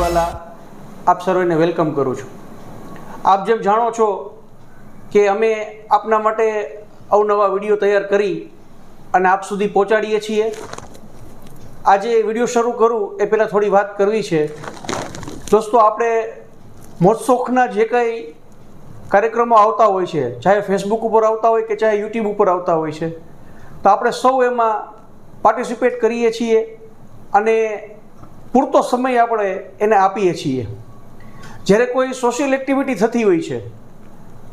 વાઘવાલા આપ સર્વેને વેલકમ કરું છું. આપ જેમ જાણો છો કે અમે આપના માટે અવનવા વીડિયો તૈયાર કરી અને આપ સુધી પહોંચાડીએ છીએ. આજે વીડિયો શરૂ કરું એ પહેલાં થોડી વાત કરવી છે. દોસ્તો, આપણે મોજશોખના જે કંઈ કાર્યક્રમો આવતા હોય છે, ચાહે ફેસબુક ઉપર આવતા હોય કે ચાહે યુટ્યુબ ઉપર આવતા હોય છે, તો આપણે સૌ એમાં પાર્ટિસિપેટ કરીએ છીએ અને પૂરતો સમય આપણે એને આપીએ છીએ. જ્યારે કોઈ સોશિયલ એક્ટિવિટી થતી હોય છે,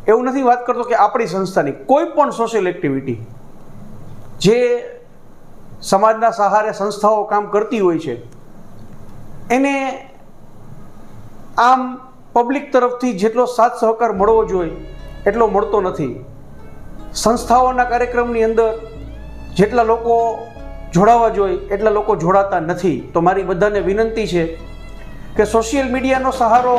એવું નથી વાત કરતો કે આપણી સંસ્થાની, કોઈ પણ સોશિયલ એક્ટિવિટી જે સમાજના સહારે સંસ્થાઓ કામ કરતી હોય છે, એને આમ પબ્લિક તરફથી જેટલો સાથ સહકાર મળવો જોઈએ, એટલો મળતો નથી. સંસ્થાઓના કાર્યક્રમની અંદર જેટલા લોકો જોડાવા જોઈએ, એટલા લોકો જોડાતા નથી. તો મારી બધાને વિનંતી છે કે સોશિયલ મીડિયાનો સહારો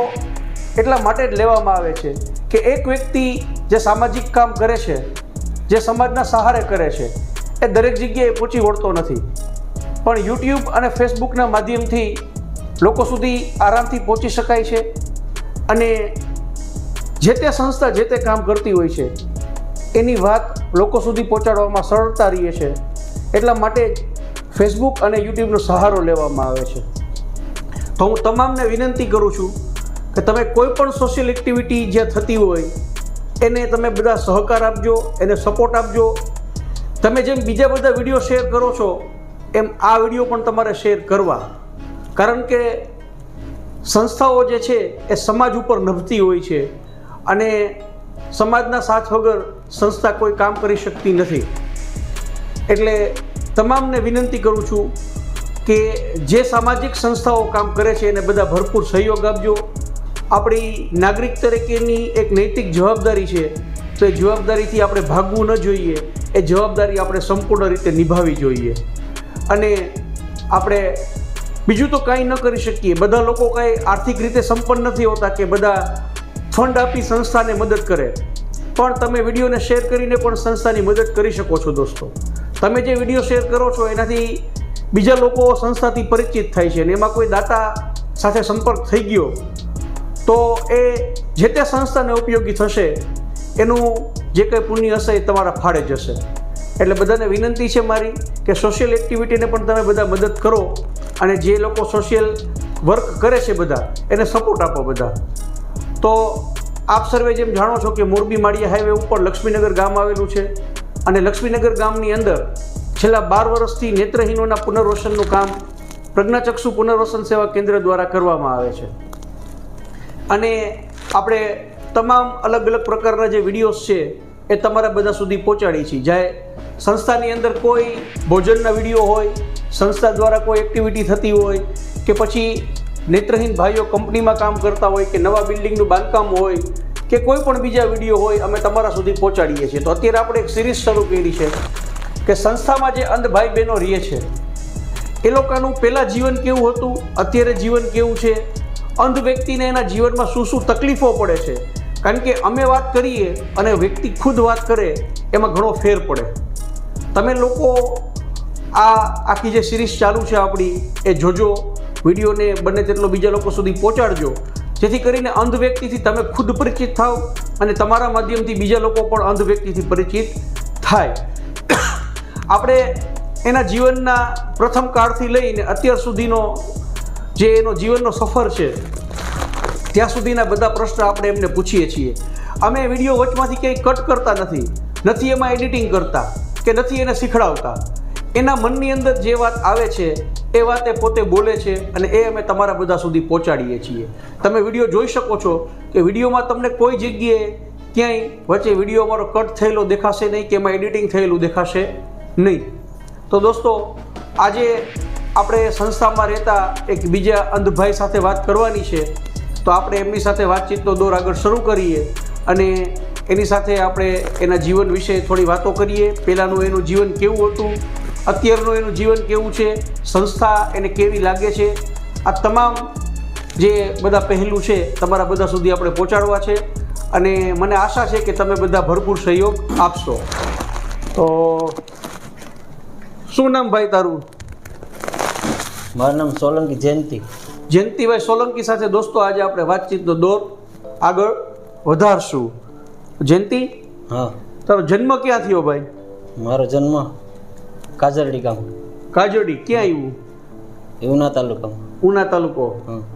એટલા માટે જ લેવામાં આવે છે કે એક વ્યક્તિ જે સામાજિક કામ કરે છે, જે સમાજના સહારે કરે છે, એ દરેક જગ્યાએ પહોંચી વળતો નથી. પણ યુટ્યુબ અને ફેસબુકના માધ્યમથી લોકો સુધી આરામથી પહોંચી શકાય છે અને જે તે સંસ્થા જે તે કામ કરતી હોય છે, એની વાત લોકો સુધી પહોંચાડવામાં સરળતા રહીએ છે. એટલા માટે ફેસબુક અને યુટ્યુબનો સહારો લેવામાં આવે છે. તો હું તમામને વિનંતી કરું છું કે તમે કોઈ પણ સોશિયલ એક્ટિવિટી જે થતી હોય, એને તમે બધા સહકાર આપજો, એને સપોર્ટ આપજો. તમે જેમ બીજા બધા વીડિયો શેર કરો છો, એમ આ વીડિયો પણ તમારે શેર કરવા. કારણ કે સંસ્થાઓ જે છે, એ સમાજ ઉપર નભતી હોય છે અને સમાજના સાથ વગર સંસ્થા કોઈ કામ કરી શકતી નથી. એટલે તમામને વિનંતી કરું છું કે જે સામાજિક સંસ્થાઓ કામ કરે છે એને બધા ભરપૂર સહયોગ આપજો. આપણી નાગરિક તરીકેની એક નૈતિક જવાબદારી છે તો એ જવાબદારીથી આપણે ભાગવું ન જોઈએ. એ જવાબદારી આપણે સંપૂર્ણ રીતે નિભાવી જોઈએ. અને આપણે બીજું તો કાંઈ ન કરી શકીએ. બધા લોકો કાંઈ આર્થિક રીતે સંપન્ન નથી હોતા કે બધા ફંડ આપી સંસ્થાને મદદ કરે. પણ તમે વિડીયોને શેર કરીને પણ સંસ્થાની મદદ કરી શકો છો દોસ્તો. તમે જે વીડિયો શેર કરો છો, એનાથી બીજા લોકો સંસ્થાથી પરિચિત થાય છે અને એમાં કોઈ દાતા સાથે સંપર્ક થઈ ગયો, તો એ જે તે સંસ્થાને ઉપયોગી થશે, એનું જે કંઈ પુણ્ય હશે એ તમારા ફાળે જશે એટલે બધાને વિનંતી છે મારી કે સોશિયલ એક્ટિવિટીને પણ તમે બધા મદદ કરો અને જે લોકો સોશિયલ વર્ક કરે છે બધા, એને સપોર્ટ આપો બધા. તો આપ સર્વે જેમ જાણો છો કે મોરબી માળિયા હાઈવે ઉપર લક્ષ્મીનગર ગામ આવેલું છે અને લક્ષ્મીનગર ગામની અંદર છેલ્લા બાર વર્ષથી નેત્રહીનોના પુનર્વસનનું કામ પ્રજ્ઞાચક્ષુ પુનર્વસન સેવા કેન્દ્ર દ્વારા કરવામાં આવે છે. અને આપણે તમામ અલગ અલગ પ્રકારના જે વિડીયોઝ છે એ તમારા બધા સુધી પહોંચાડી છીએ જ્યારે સંસ્થાની અંદર કોઈ ભોજનના વીડિયો હોય, સંસ્થા દ્વારા કોઈ એક્ટિવિટી થતી હોય કે પછી નેત્રહીન ભાઈઓ કંપનીમાં કામ કરતા હોય કે નવા બિલ્ડિંગનું બાંધકામ હોય કે કોઈ પણ બીજા વીડિયો હોય, અમે તમારા સુધી પહોંચાડીએ છીએ. તો અત્યારે આપણે એક સિરીઝ શરૂ કરી છે કે સંસ્થામાં જે અંધ ભાઈ બહેનો રહે છે, એ લોકોનું પહેલાં જીવન કેવું હતું, અત્યારે જીવન કેવું છે? અંધ વ્યક્તિને એના જીવનમાં શું શું તકલીફો પડે છે? કારણ કે અમે વાત કરીએ અને વ્યક્તિ ખુદ વાત કરે, એમાં ઘણો ફેર પડે. તમે લોકો આ આખી જે સિરીઝ ચાલુ છે આપણી, એ જોજો. વિડીયોને બને તેટલો બીજા લોકો સુધી પહોંચાડજો. જેથી કરીને અંધ વ્યક્તિથી તમે ખુદ પરિચિત થાઓ અને તમારા માધ્યમથી બીજા લોકો પણ અંધ વ્યક્તિથી પરિચિત થાય. આપણે એના જીવનના પ્રથમ કાળથી લઈને અત્યાર સુધીનો જે એનો જીવનનો સફર છે, ત્યાં સુધીના બધા પ્રશ્ન આપણે એમને પૂછીએ છીએ. અમે વીડિયો વચમાંથી કંઈ કટ કરતા નથી નથી એમાં એડિટિંગ કરતા કે નથી એને શીખડાવતા. એના મનની અંદર જે વાત આવે છે એ વાતે પોતે બોલે છે અને એ અમે તમારા બધા સુધી પહોંચાડીએ છીએ. તમે વીડિયો જોઈ શકો છો કે વિડીયોમાં તમને કોઈ જગ્યાએ ક્યાંય વચ્ચે વીડિયો અમારો કટ થયેલો દેખાશે નહીં કે એમાં એડિટિંગ થયેલું દેખાશે નહીં. તો દોસ્તો, આજે આપણે સંસ્થામાં રહેતા એક બીજા અંધભાઈ સાથે વાત કરવાની છે. તો આપણે એમની સાથે વાતચીતનો દોર આગળ શરૂ કરીએ અને એની સાથે આપણે એના જીવન વિશે થોડી વાતો કરીએ. પહેલાંનું એનું જીવન કેવું હતું અત્યારનું એનું જીવન કેવું છે સંસ્થા એને કેવી લાગે છે આ તમામ જે બધા પહેલું છે તમારા બધા સુધી આપણે પહોંચાડવા છે અને મને આશા છે કે તમે બધા ભરપૂર સહયોગ આપશો. તો શું નામ ભાઈ તારું? મારું નામ સોલંકી જયંતિ. જયંતિભાઈ સોલંકી સાથે દોસ્તો આજે આપણે વાતચીતનો દોર આગળ વધારશું. જયંતિ હા. તારો જન્મ ક્યાં થયો ભાઈ? મારો જન્મ કાજરડી ગામ. કાજરડી ક્યાં આવ્યું એ ઉના તાલુકામાં. ઉના તાલુકો?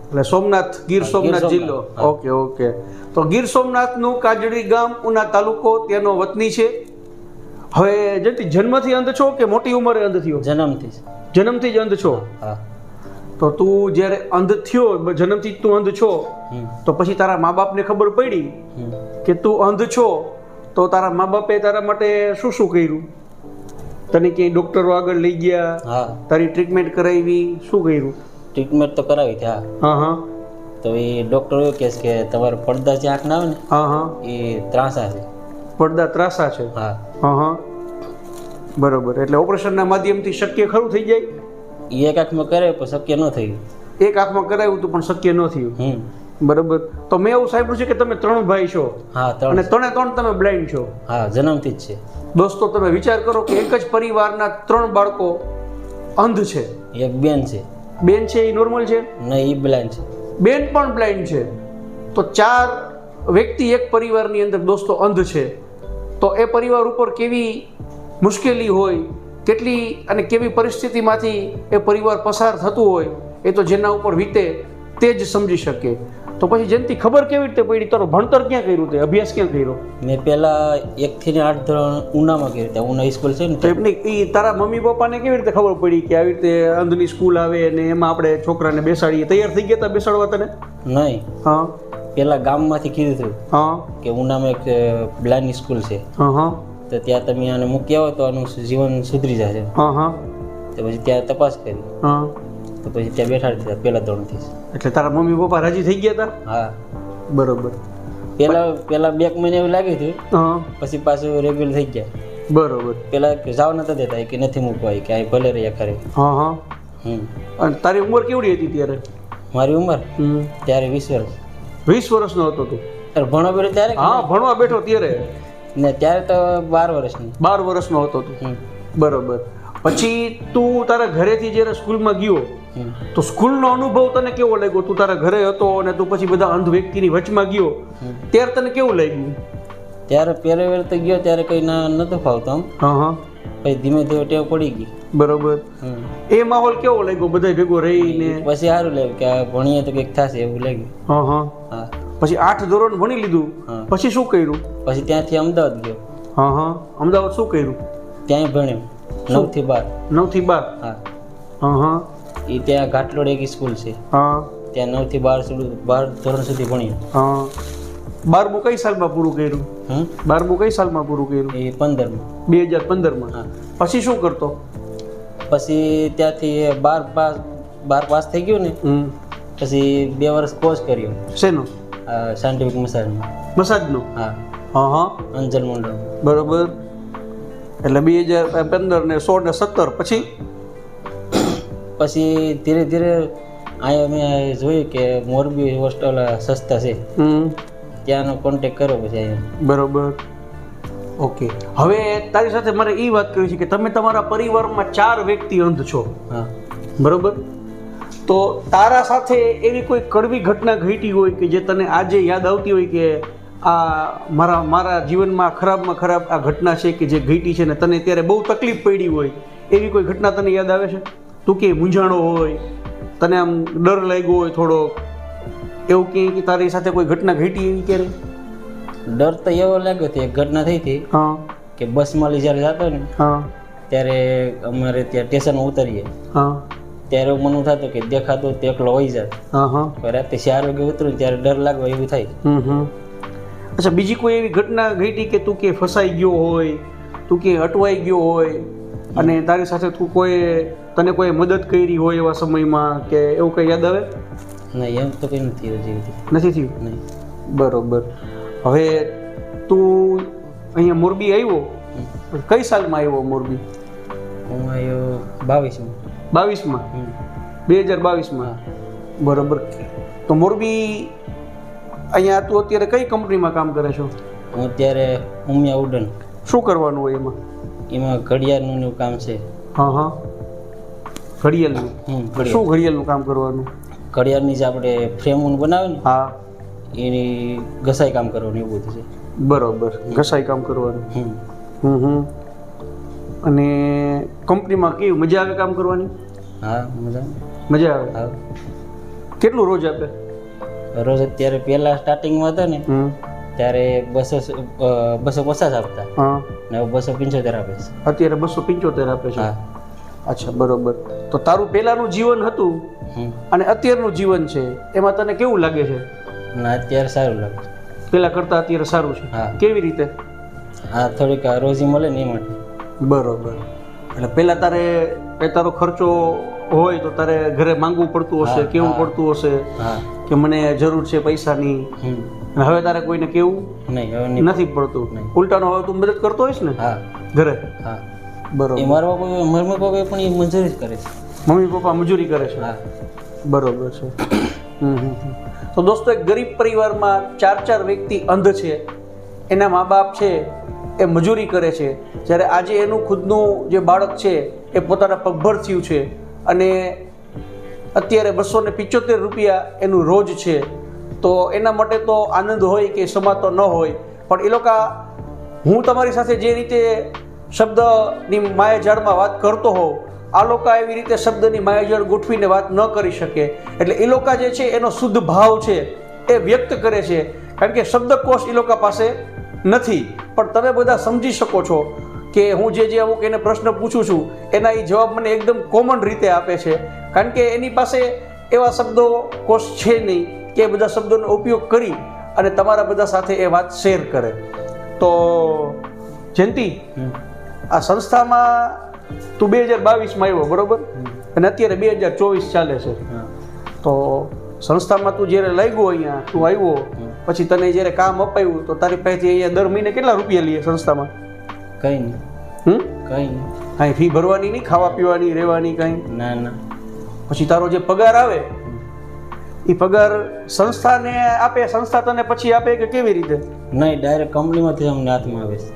એટલે સોમનાથ ગીર સોમનાથ જિલ્લો. Okay okay. તો ગીર સોમનાથનું કાજડી ગામ ઉના તાલુકો તેનો વતની છે. હવે જયંતિ જન્મથી અંધ છો કે મોટી ઉંમરે અંધ થયો? જન્મથી જન્મથી જ અંધ છો? હા. તો તું જ્યારે અંધ થયો જન્મથી તું અંધ છો તો પછી તારા મા બાપને ખબર પડી કે તું અંધ છો તો તારા મા બાપે તારા માટે શું શું કર્યું? તને ક્યાંય ડોક્ટરો આગળ લઈ ગયા? હા. તારી ટ્રીટમેન્ટ કરાવી? શું કર્યું? ટ્રીટમેન્ટ તો કરાવી હતી હા. હા હા. તો એ ડૉક્ટર એવું કહે છે કે તમારે પડદા જે આંખ ના આવે ને હા હા. એ ત્રાસા છે. પડદા ત્રાસા છે? હા. હા હા. બરોબર. એટલે ઓપરેશનના માધ્યમથી શક્ય ખરું થઈ જાય? એ એક આંખમાં કરે પણ શક્ય ન થયું. એક આંખમાં કરાવ્યું હતું પણ શક્ય ન થયું. હમ. બરોબર. તો મેં એવું સાંભળ્યું છે કે તમે ત્રણ ભાઈ છો. હા અને ત્રણે ત્રણ તમે બ્લાઇન્ડ છો. હા જન્મથી જ છે. દોસ્તો તમે વિચાર કરો કે એક જ પરિવારના ત્રણ બાળકો અંધ છે. એક બેન છે. બેન છે એ નોર્મલ છે? ને એ બ્લાઇન્ડ છે. બેન પણ બ્લાઇન્ડ છે. તો ચાર વ્યક્તિ એક પરિવારની અંદર દોસ્તો અંધ છે. તો એ પરિવાર ઉપર કેવી મુશ્કેલી હોય કેટલી અને કેવી પરિસ્થિતિમાંથી એ પરિવાર પસાર થતું હોય એ તો જેના ઉપર વીતે તે જ સમજી શકે. તો પછી જયંતિ ખબર કેવી રીતે પડી તારો ભણતર ક્યાં કર્યું તે? અભ્યાસ ક્યાં કર્યો? મેં પહેલા એકથી ને આઠ ધોરણ ઉનામાં કર્યું ત્યાં ઉના સ્કૂલ છે ને તો એમની એ તારા મમ્મી પપ્પાને કેવી રીતે ખબર પડી કે આવી રીતે અંધની સ્કૂલ આવે ને એમાં આપણે છોકરાને બેસાડીએ? તૈયાર થઈ ગયા હતા બેસાડવા તને? નહીં. હા. પહેલાં ગામમાંથી કીધું હતું હા. કે ઉનામાં એક બ્લાઇન્ડ સ્કૂલ છે. હા તો ત્યાં તમે આને મૂકી આવો તો આનું જીવન સુધરી જશે. હા હા. તો પછી ત્યાં તપાસ કરી. હા. તો પછી ત્યાં બેઠા હતા પહેલા ધોરણથી. એટલે તારા મમ્મી પપ્પા રાજી થઈ ગયા હતા હા. બરોબર. પેલા પેલા બે મહિને એવું લાગ્યું હતું હા. પછી પાછું રેગ્યુલર થઈ ગયા. બરોબર. પેલા જાવ નતા દેતા કે નથી મૂકવા કે અહીં ભલે રહ્યા ખરે. હા હા. અને તારી ઉંમર કેવડી હતી ત્યારે? મારી ઉંમર? ત્યારે વીસ વર્ષ. વીસ વર્ષનો હતો તું? ત્યારે ભણવા બેઠો ત્યારે હા ભણવા બેઠો ત્યારે. ને ત્યારે તો બાર વર્ષની. બાર વર્ષનો હતો તું. બરોબર. પછી તું તારા ઘરેથી જ્યારે સ્કૂલમાં ગયો તો સ્કૂલનો અનુભવ તને કેવો લાગ્યો? તું તારા ઘરે હતો અને તું પછી બધા અંધ વ્યક્તિની વચમાં ગયો. ત્યારે તને કેવું લાગ્યું? ત્યારે પહેલી વાર તો ગયો ત્યારે કંઈ ના નતો ફાવતો હા હા. પછી ધીમે ધીમે ટેવ પડી ગઈ. બરોબર. એ માહોલ કેવો લાગ્યો? બધા ભેગો રહીને? પછી સારું લાગ્યું કે ભણીએ તો કંઈક થશે એવું લાગ્યું. હા હા. પછી આઠ ધોરણ ભણી લીધું. પછી શું કર્યું? પછી ત્યાંથી અમદાવાદ ગયો. હા હા. અમદાવાદ શું કર્યું? ત્યાંય ભણ્યો. નવથી બાર. નવથી બાર? હા. હા હા. એ ત્યાં ઘાટલોડ એક સ્કૂલ છે. હા. ત્યાં નવથી બાર સુધી બાર ધોરણ સુધી ભણ્યું. હા. બારમું કઈ સાલમાં પૂરું કર્યું? હમ? બારમું કઈ સાલમાં પૂરું કર્યું? એ પંદરમાં. બે હજાર પંદરમાં. હા. પછી શું કરતો? પછી ત્યાંથી બાર પાસ બાર પાસ થઈ ગયું ને પછી બે વર્ષ કોર્સ કર્યો. શેનો? સાયન્ટિફિક મસાજમાં મસાજનો? હા. હા હા. અંજલ મંડળ. બરોબર. એટલે બે હજાર પંદર ને સોળ ને સત્તર પછી? પછી ધીરે ધીરે અહીંયા મેં જોયું કે મોરબી હોસ્ટેલ સસ્તા છે. ત્યાંનો કોન્ટેક કર્યો પછી અહીંયા. બરોબર. ઓકે હવે તારી સાથે મારે એ વાત કરવી છે કે તમે તમારા પરિવારમાં ચાર વ્યક્તિ અંધ છો. હા. બરોબર? તો તારા સાથે એવી કોઈ કડવી ઘટના ઘટી હોય કે જે તને આજે યાદ આવતી હોય કે આ મારા મારા જીવનમાં ખરાબમાં ખરાબ આ ઘટના છે કે જે ઘટી છે ને તને ત્યારે બહુ તકલીફ પડી હોય એવી કોઈ ઘટના તને યાદ આવે છે? તું કે મૂંઝાણો હોય તને આમ ડર લાગ્યો હોય થોડો એવું કે કે તારી સાથે કોઈ ઘટના ઘટી એવી ક્યારે? ડર તો એવો લાગ્યો હતો એક ઘટના થઈ હતી હા. કે બસમાં લઈ જ્યારે જતો ને હા. ત્યારે અમારે ત્યાં સ્ટેશનમાં ઉતરીએ. હા. ત્યારે મનું થતું કે દેખાતો તે એકલો હોય પણ રાતે ચાર વાગે ઉતરું ત્યારે ડર લાગવો એવું થાય. અચ્છા બીજી કોઈ એવી ઘટના ઘટી કે તું કે ફસાઈ ગયો હોય તું કે અટવાઈ ગયો હોય? અને તારી સાથે તું કોઈ તને કોઈ મદદ કરી હોય એવા સમયમાં કે એવું કંઈ યાદ આવે? નહીં એમ તો કંઈ નથી હજી નથી થયું? નહીં. બરોબર. હવે તું અહીંયા મોરબી આવ્યો? કઈ સાલમાં આવ્યો મોરબી? હું આવ્યો બાવીસમાં. બાવીસમાં? બે હજાર બાવીસમાં? બરોબર. તો મોરબી અહીંયા તું અત્યારે કઈ કંપનીમાં કામ કરે છો? હું અત્યારે ઉમિયા ઉડન. શું કરવાનું હોય એમાં? એમાં ઘડિયાળનું ને કામ છે. હા હા. ઘડિયાળનું? શું ઘડિયાળનું કામ કરવાનું? ઘડિયાળની જે આપણે ફ્રેમ બનાવે ને હા. એની ઘસાઈ કામ કરવાનું એવું બધું છે. બરોબર. ઘસાઈ કામ કરવાનું? હમ. હમ હમ. અને કંપનીમાં કેવું મજા આવે કામ કરવાની? હા મજા મજા આવે? હા. કેટલું રોજ આપે? રોજ અત્યારે પહેલા સ્ટાર્ટિંગમાં હતા ને ત્યારે બસો બસો પચાસ આપતા. હા. ને બસો પંચોતેર આપે છે. અત્યારે બસો પંચોતેર આપે છે? અચ્છા બરોબર. તો તારું પહેલાંનું જીવન હતું અને અત્યારનું જીવન છે એમાં તને કેવું લાગે છે? ના અત્યારે સારું લાગે પહેલાં કરતાં અત્યારે સારું છે? હા. કેવી રીતે? હા થોડીક રોજી મળે ને એ માટે. બરોબર. એટલે પહેલાં તારે એ તારો ખર્ચો હોય તો તારે ઘરે માંગવું પડતું હશે કેવું પડતું હશે? હા. કે મને જરૂર છે પૈસાની. અને હવે તારે કોઈને કેવું નહીં નથી પડતું. નહીં. ઉલટાનો હવે તું મદદ કરતો હોઈશ ને? હા. ઘરે? હા. બરોબર. મારા બાપા મમ્મી પપ્પા પણ એ મજૂરી જ કરે છે. મમ્મી પપ્પા મજૂરી કરે છે? હા. બરોબર છે. તો દોસ્તો એક ગરીબ પરિવારમાં ચાર ચાર વ્યક્તિ અંધ છે. એના મા બાપ છે એ મજૂરી કરે છે. જ્યારે આજે એનું ખુદનું જે બાળક છે એ પોતાના પગભર થયું છે. અને અત્યારે બસો ને પિચોતેર રૂપિયા એનું રોજ છે. તો એના માટે તો આનંદ હોય કે સમાતો ન હોય. પણ એ લોકો હું તમારી સાથે જે રીતે શબ્દની માયાજાળમાં વાત કરતો હોઉં, આ લોકો એવી રીતે શબ્દની માયાજાળ ગોઠવીને વાત ન કરી શકે. એટલે એ લોકો જે છે એનો શુદ્ધ ભાવ છે એ વ્યક્ત કરે છે. કારણ કે શબ્દકોશ એ લોકો પાસે નથી. પણ તમે બધા સમજી શકો છો કે હું જે જે અમુક એને પ્રશ્ન પૂછું છું, એના એ જવાબ મને એકદમ કોમન રીતે આપે છે. કારણ કે એની પાસે એવા શબ્દો કોષ છે નહીં કે એ બધા શબ્દોનો ઉપયોગ કરી અને તમારા બધા સાથે એ વાત શેર કરે. તો જયંતિ આ સંસ્થામાં તું બે હજાર બાવીસમાં આવ્યો બરોબર? અને અત્યારે બે હજાર ચોવીસ ચાલે છે. તો સંસ્થામાં તું જ્યારે લાગ્યો ગયો અહીંયા તું આવ્યો પછી તને જ્યારે કામ અપાયું તો તારી પાસેથી અહીંયા દર મહિને કેટલા રૂપિયા લઈએ સંસ્થામાં? કંઈ નહીં. હમ? કંઈ નહીં. કાંઈ ફી ભરવાની નહીં ખાવા પીવાની રહેવાની કંઈ? ના ના. પછી તારો જે પગાર આવે એ પગાર સંસ્થાને આપે સંસ્થા તને પછી આપે કે કેવી રીતે? નહીં ડાયરેક્ટ કંપનીમાંથી અમને હાથમાં આવે છે.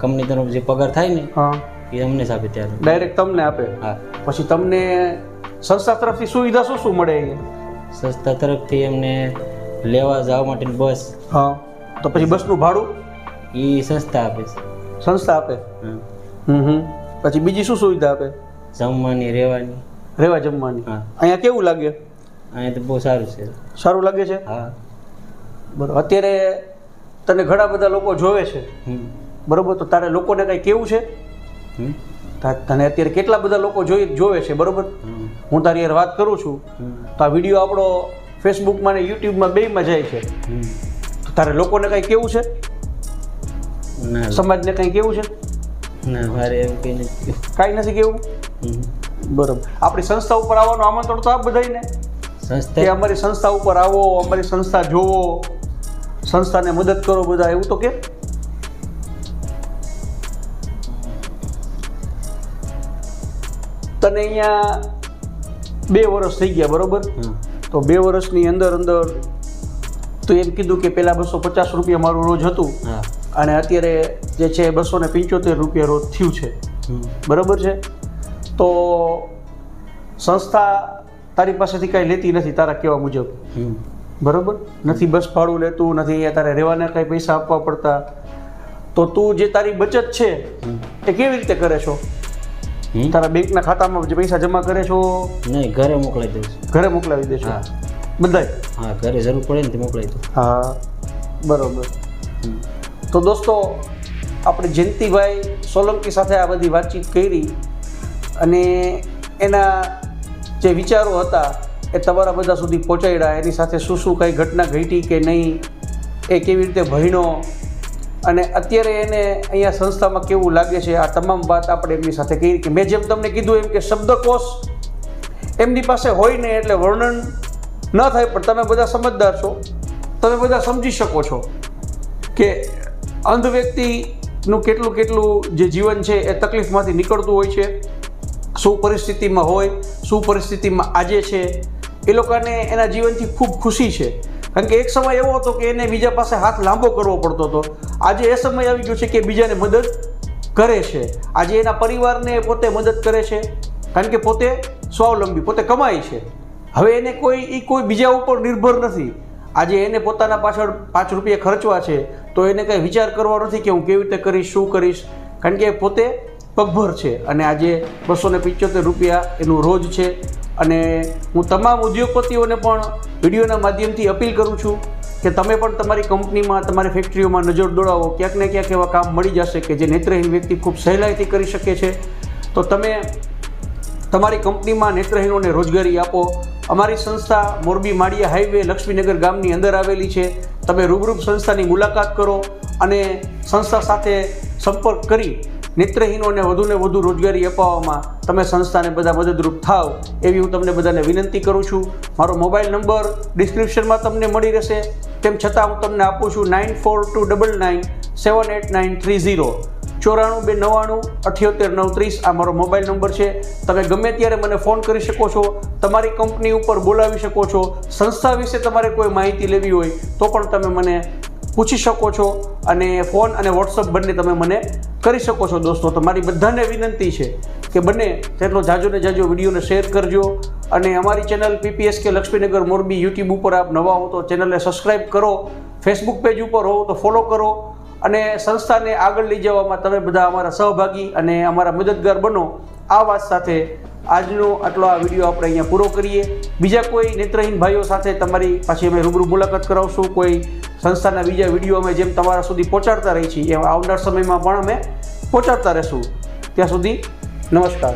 કંપની તરફ જે પગાર થાય ને હા. એ અમને જ આપે ત્યારે. ડાયરેક્ટ તમને આપે. હા. પછી તમને સંસ્થા તરફથી સુવિધા શું શું મળે સંસ્થા તરફથી એમને લેવા જવા માટેની બસ. હા. તો પછી બસનું ભાડું? એ સંસ્થા આપે છે. સંસ્થા આપે? હમ હમ. પછી બીજી શું સુવિધા આપે? જમવાની રહેવાની. રહેવા જમવાની. હા. અહીંયા કેવું લાગે? અહીંયા તો બહુ સારું છે. સારું લાગે છે? હા. બરાબર અત્યારે તને ઘણા બધા લોકો જોવે છે. બરોબર? તો તારે લોકોને કંઈ કેવું છે? તને અત્યારે કેટલા બધા લોકો જોઈ જોવે છે બરોબર? હું તારી યાર વાત કરું છું. તો આ વીડિયો આપણો ફેસબુકમાં ને યુટ્યુબમાં બેમાં જાય છે. તો તારે લોકોને કંઈ કેવું છે? ના. સમાજને કંઈ કેવું છે? ના મારે એવું કંઈ નથી. કાંઈ નથી કેવું. બરોબર. આપણી સંસ્થા ઉપર આવવાનું આમંત્રણ તો આપ બધાને સંસ્થા અમારી સંસ્થા ઉપર આવો અમારી સંસ્થા જોવો સંસ્થાને મદદ કરો બધા એવું તો કે? તને અહીંયા બે વર્ષ થઈ ગયા બરોબર? તો બે વર્ષની અંદર અંદર તો એમ કીધું કે પહેલાં બસો પચાસ રૂપિયા મારું રોજ હતું. અને અત્યારે જે છે બસો ને પંચોતેર રૂપિયા રોજ થયું છે. બરોબર છે? તો સંસ્થા તારી પાસેથી કાંઈ લેતી નથી તારા કહેવા મુજબ. બરાબર? નથી બસ ભાડું લેતું નથી અહીંયા તારે રહેવાના કાંઈ પૈસા આપવા પડતા. તો તું જે તારી બચત છે એ કેવી રીતે કરે છો? તારા બેંકના ખાતામાં જે પૈસા જમા કરે છો? નહીં ઘરે મોકલાવી દઉં છું. ઘરે મોકલાવી દે છો? હા. બધાય? હા ઘરે જરૂર પડે ને તે મોકલાવી દઉં. હા બરોબર. તો દોસ્તો આપણે જયંતિભાઈ સોલંકી સાથે આ બધી વાતચીત કરી. અને એના જે વિચારો હતા એ તમારા બધા સુધી પહોંચાડ્યા, એની સાથે શું શું કંઈ ઘટના ઘટી કે નહીં, એ કેવી રીતે ભણ્યો અને અત્યારે એને અહીંયા સંસ્થામાં કેવું લાગે છે? આ તમામ વાત આપણે એમની સાથે કહી કે મેં જેમ તમને કીધું એમ કે શબ્દકોશ એમની પાસે હોય ને એટલે વર્ણન ન થાય, પણ તમે બધા સમજદાર છો. તમે બધા સમજી શકો છો કે અંધ વ્યક્તિનું કેટલું કેટલું જે જીવન છે એ તકલીફમાંથી નીકળતું હોય છે. શું પરિસ્થિતિમાં હોય, શું પરિસ્થિતિમાં આજે છે, એ લોકોને એના જીવનથી ખૂબ ખુશી છે. કારણ કે એક સમય એવો હતો કે એને બીજા પાસે હાથ લાંબો કરવો પડતો હતો. આજે એ સમય આવી ગયો છે કે બીજાને મદદ કરે છે. આજે એના પરિવારને પોતે મદદ કરે છે. કારણ કે પોતે સ્વાવલંબી, પોતે કમાય છે. હવે એને કોઈ એ કોઈ બીજા ઉપર નિર્ભર નથી. આજે એને પોતાના પાછળ પાંચ રૂપિયા ખર્ચવા છે, તો એને કંઈ વિચાર કરવાનો નથી કે હું કેવી રીતે કરીશ, શું કરીશ. કારણ કે પોતે પગભર છે. અને આજે બસો ને પંચોતેર રૂપિયા એનું રોજ છે. અને હું તમામ ઉદ્યોગપતિઓને પણ વિડીયોના માધ્યમથી અપીલ કરું છું કે તમે પણ તમારી કંપનીમાં, તમારી ફેક્ટરીઓમાં નજર દોડાવો. ક્યાંક ને ક્યાંક એવા કામ મળી જશે કે જે નેત્રહીન વ્યક્તિ ખૂબ સહેલાઈથી કરી શકે છે. તો તમે તમારી કંપનીમાં નેત્રહીનોને રોજગારી આપો. અમારી સંસ્થા મોરબી માળિયા હાઈવે લક્ષ્મીનગર ગામની અંદર આવેલી છે. તમે રૂબરૂપ સંસ્થાની મુલાકાત કરો અને સંસ્થા સાથે સંપર્ક કરી નેત્રહીનોને વધુને વધુ રોજગારી અપાવવામાં તમે સંસ્થાને બધા મદદરૂપ થાવ, એવી હું તમને બધાને વિનંતી કરું છું. મારો મોબાઈલ નંબર ડિસ્ક્રિપ્શનમાં તમને મળી રહેશે. તેમ છતાં હું તમને આપું છું nine four two double nine seven eight nine three zero. ચોરાણું બે નવ્વાણું અઠ્યોતેર નવ ત્રીસ આ મારો મોબાઈલ નંબર છે. તમે ગમે ત્યારે મને ફોન કરી શકો છો, તમારી કંપની ઉપર બોલાવી શકો છો, સંસ્થા વિશે તમારે કોઈ માહિતી લેવી હોય તો પણ તમે મને પૂછી શકો છો અને ફોન અને વોટ્સઅપ બંને તમે મને કરી શકો છો દોસ્તો. તમારી બધાને વિનંતી છે કે બને તેટલો જાજો ને જાજો વિડીયોને શેર કરજો અને અમારી ચેનલ પીપીએસ કે લક્ષ્મીનગર મોરબી યુટ્યુબ ઉપર આપ નવા હો તો ચેનલને સબસ્ક્રાઈબ કરો, ફેસબુક પેજ ઉપર હો તો ફોલો કરો અને સંસ્થાને આગળ લઈ જવામાં તમે બધા અમારા સહભાગી અને અમારા મદદગાર બનો આ વાત સાથે આજનો આટલો આ વીડિયો આપણે અહીંયા પૂરો કરીએ. બીજા કોઈ નેત્રહીન ભાઈઓ સાથે તમારી પાછી અમે રૂબરૂ મુલાકાત કરાવશું. કોઈ સંસ્થાના બીજા વીડિયો અમે જેમ તમારા સુધી પહોંચાડતા રહી છીએ એમ આવનાર સમયમાં પણ અમે પહોંચાડતા રહીશું. ત્યાં સુધી નમસ્કાર.